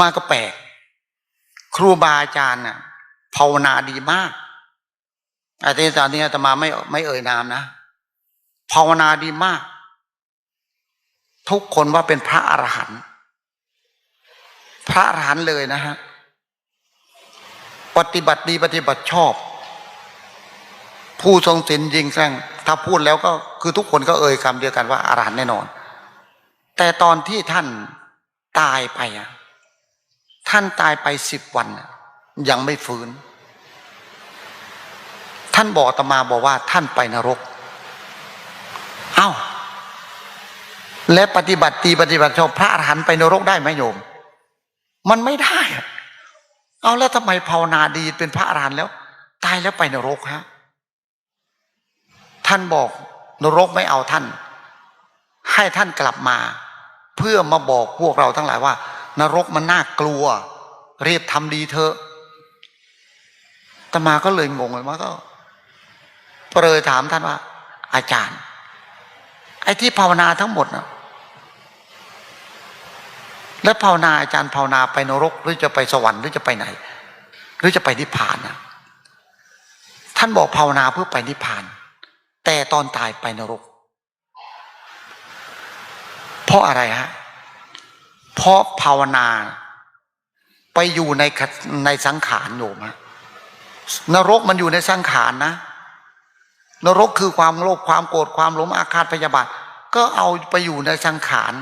มาก็แปลก ครูบาอาจารย์น่ะภาวนาดีมากอาจารย์ตอนนี้อาตมาไม่ไม่เอ่ยนามนะภาวนาดีมาก ทุกคนว่าเป็นพระอรหันต์พระอรหันต์เลยนะฮะปฏิบัติดีปฏิบัติชอบ ผู้ทรงศีลยิงแซงถ้าพูดแล้วก็คือทุกคนก็เอ่ยคำเดียวกันว่าอรหันต์แน่นอน แต่ตอนที่ท่านตายไปอะ ท่านตายไปสิบวัน ยังไม่ฟื้น ท่านบอกตมาบอกว่าท่านไปนรก เอ้า และปฏิบัติดีปฏิบัติชอบพระอรหันต์ไปนรกได้ไหมโยม มันไม่ได้ เอาแล้วทำไมภาวนาดีเป็นพระอรหันต์แล้ว ตายแล้วไปนรกฮะ ท่านบอกนรกไม่เอาท่าน ให้ท่านกลับมา เพื่อมาบอกพวกเราทั้งหลายว่า นรกมันน่ากลัว เรียบทำดีเถอะตมาก็เลยงงเลยว่าก็เปรยถามท่านว่า อาจารย์ ไอ้ที่ภาวนาทั้งหมดนะแล้วภาวนาอาจารย์ภาวนาไปนรก หรือจะไปสวรรค์หรือจะไปไหน หรือจะไปนิพพานนะท่านบอกภาวนาเพื่อไปนิพพาน แต่ตอนตายไปนรก เพราะอะไรฮะ เพราะภาวนา ไปอยู่ในในสังขารโยมฮะนรกมันอยู่ในสังขารนะ นรกคือความโลภความโกรธความหลงอาฆาตพยาบาทก็เอาไปอยู่ในสังขาร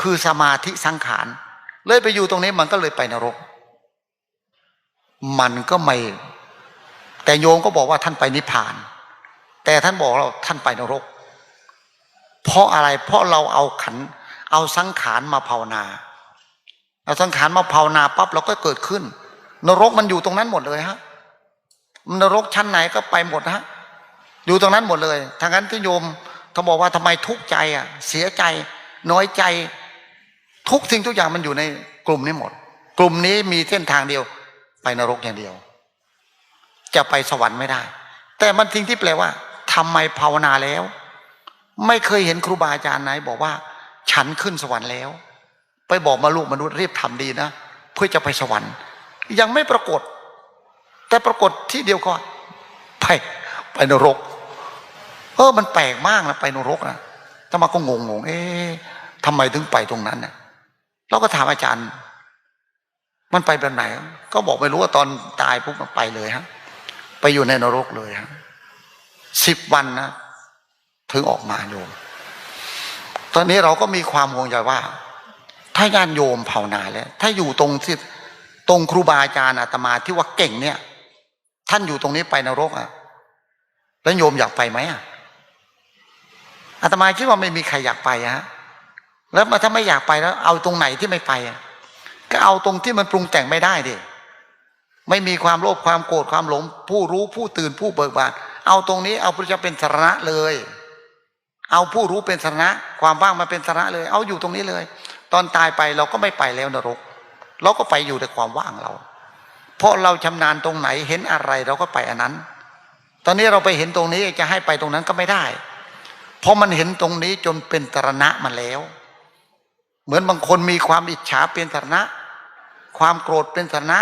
คือสมาธิสังขาร เลยไปอยู่ตรงนี้มันก็เลยไปนรก มันก็ไม่ แต่โยมก็บอกว่าท่านไปนิพพาน แต่ท่านบอกเราท่านไปนรก เพราะอะไรเพราะเราเอาขัน เอาสังขารมาภาวนา เอาสังขารมาภาวนาปั๊บเราก็เกิดขึ้น นรกมันอยู่ตรงนั้นหมดเลยฮะนรกชั้นไหนก็ไปหมดฮะอยู่ตรงนั้นหมดเลยทางนั้นที่โยมเขาบอกว่าทำไมทุกข์ใจอะ เสียใจ น้อยใจ ทุกสิ่งทุกอย่างมันอยู่ในกลุ่มนี้หมด กลุ่มนี้มีเส้นทางเดียว ไปนรกอย่างเดียว จะไปสวรรค์ไม่ได้ แต่มันทิ้งที่แปลว่าทำไมภาวนาแล้ว ไม่เคยเห็นครูบาอาจารย์ไหน บอกว่า ฉันขึ้นสวรรค์แล้ว ไปบอกมาลูกมนุษย์รีบทำดีนะ เพื่อจะไปสวรรค์ ยังไม่ปรากฏ แต่ปรากฏที่เดียวก็ไปไปนรก เออมันแปลกมากนะไปนรกนะถ้ามาก็งงงเอ๊ะทำไมถึงไปตรงนั้นเนะเราก็ถามอาจารย์ มันไปแบบไหน ก็บอกไม่รู้ว่าตอนตายปุ๊บมันไปเลยฮะ ไปอยู่ในนรกเลยฮะสิบวันนะถึงออกมาโยมตอนนี้เราก็มีความห่วงใยว่า ถ้าญาติโยมภาวนาแล้วถ้าอยู่ตรงที่ตรงครูบาอาจารย์อาตมาที่ว่าเก่งเนี่ย ท่านอยู่ตรงนี้ไปนรกอะ แล้วโยมอยากไปไหมอะอาตมาคิดว่าไม่มีใครอยากไปฮะแล้วมาถ้าไม่อยากไปแล้ว เอาตรงไหนที่ไม่ไปอะก็เอาตรงที่มันปรุงแต่งไม่ได้ดิไม่มีความโลภความโกรธความหลง ผู้รู้ผู้ตื่นผู้เบิกบานเอาตรงนี้เอาพระเจ้าเป็นสาระเลย เอาผู้รู้เป็นสาระความว่างมาเป็นสาระเลย เอาอยู่ตรงนี้เลย ตอนตายไปเราก็ไม่ไปแล้วนรก เราก็ไปอยู่ในความว่างเรา เพราะเราชำนาญตรงไหนเห็นอะไรเราก็ไปอันนั้น ตอนนี้เราไปเห็นตรงนี้จะให้ไปตรงนั้นก็ไม่ได้ เพราะมันเห็นตรงนี้จนเป็นตรณะมาแล้ว เหมือนบางคนมีความอิจฉาเป็นตรณะ ความโกรธเป็นตรณะ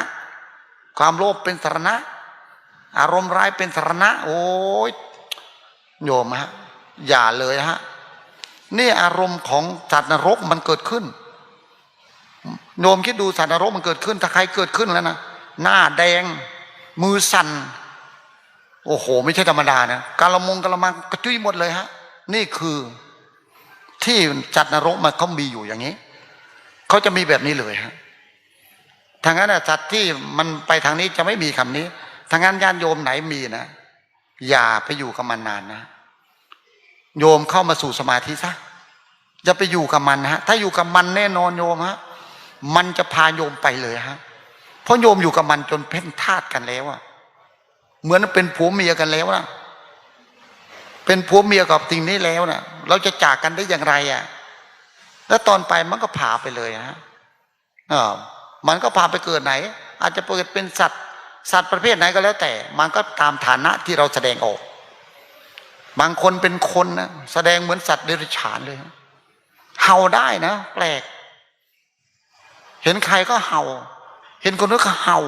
ความโลภเป็นตรณะ อารมณ์ร้ายเป็นตรณะ โอ้ยโยมฮะอย่าเลยฮะนี่อารมณ์ของสัตว์นรกมันเกิดขึ้น โยมคิดดูสัตว์นรกมันเกิดขึ้นถ้าใครเกิดขึ้นแล้วนะหน้าแดง มือสั่น โอ้โห ไม่ใช่ธรรมดานะกาละมงกาละมังกระจุยหมดเลยฮะ นี่คือที่จัดนรกมันเขามีอยู่อย่างนี้เขาจะมีแบบนี้เลยฮะทางนั้นนะสัตว์ที่มันไปทางนี้จะไม่มีคำนี้ทางนั้นญาติโยมไหนมีนะอย่าไปอยู่กับมันนานนะ โยมเข้ามาสู่สมาธิซะอย่าไปอยู่กับมันฮะ ถ้าอยู่กับมันแน่นอนโยมฮะ มันจะพาโยมไปเลยฮะ เพราะโยมอยู่กับมันจนเพ่นทาตกันแล้วอะเหมือนเป็นผัวเมียกันแล้วนะเป็นผัวเมียกับสิ่งนี้แล้วนะเราจะจากกันได้อย่างไรอะ่ะ แล้วตอนไปมันก็พาไปเลยฮะเออมันก็พาไปเกิดไหน อาจจะเกิดเป็นสัตว์ สัตว์ประเภทไหนก็แล้วแต่ มันก็ตามฐานะที่เราแสดงออก บางคนเป็นคนนะแสดงเหมือนสัตว์เดรัจฉานเลย เห่าได้นะแปลก เห็นใครก็เห่า เห็นคนนู้นก็เห่า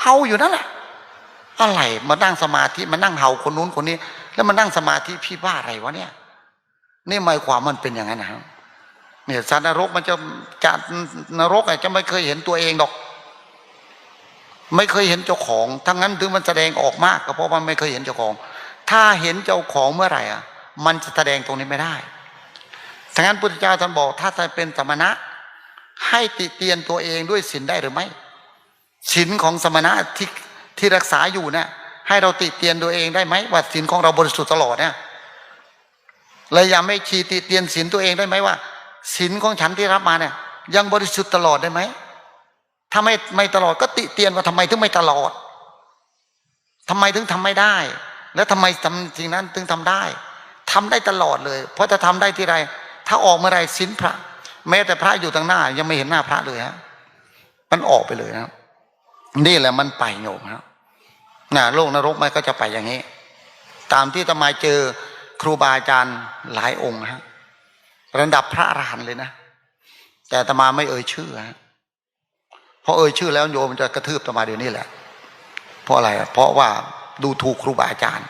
เห่าอยู่นั่นแหละอะไรมานั่งสมาธิมานั่งเห่าคนนู้นคนนี้ แล้วมานั่งสมาธิพี่ว่าอะไรวะเนี่ย นี่หมายความมันเป็นอย่างนั้นนะครับเนี่ยสัตว์นรกมันจะจะนรกอะจะไม่เคยเห็นตัวเองดอก ไม่เคยเห็นเจ้าของ ทั้งนั้นถึงมันแสดงออกมากก็เพราะมันไม่เคยเห็นเจ้าของ ถ้าเห็นเจ้าของเมื่อไหร่อะ มันจะแสดงตรงนี้ไม่ได้ทั้งนั้นพุทธเจ้าท่านบอก ถ้าจะเป็นสมณะ ให้ติเตียนตัวเองด้วยศีลได้หรือไม่ศีลของสมณะที่ที่รักษาอยู่เนี่ยให้เราติเตียนตัวเองได้ไหมว่าศีลของเราบริสุทธิ์ตลอดเนี่ยเลยยังไม่ชีติเตียนศีลตัวเองได้ไหมว่าศีลของฉันที่รับมาเนี่ย ยังบริสุทธิ์ตลอดได้ไหมถ้าไม่ไม่ตลอดก็ติเตียนว่าทำไมถึงไม่ตลอดทำไมถึงทำไม่ได้ แล้วทำไมทำสิ่งนั้นถึงทำได้ทำได้ตลอดเลย เพราะจะทำได้ที่ไร ถ้าออกเมื่อไรศีลพระ แม้แต่พระอยู่ทางหน้า ยังไม่เห็นหน้าพระเลยฮะมันออกไปเลยนะครับนี่แหละมันไปโยมครับน่ะโลกนรกมันก็จะไปอย่างนี้ ตามที่ตมาเจอครูบาอาจารย์หลายองค์ฮะระดับพระอรหันต์เลยนะ แต่ตมาไม่เอ่ยชื่อฮะเพราะเอ่ยชื่อแล้วโยมันจะกระทืบตมาเดี๋ยวนี้แหละ เพราะอะไรเพราะว่าดูถูกครูบาอาจารย์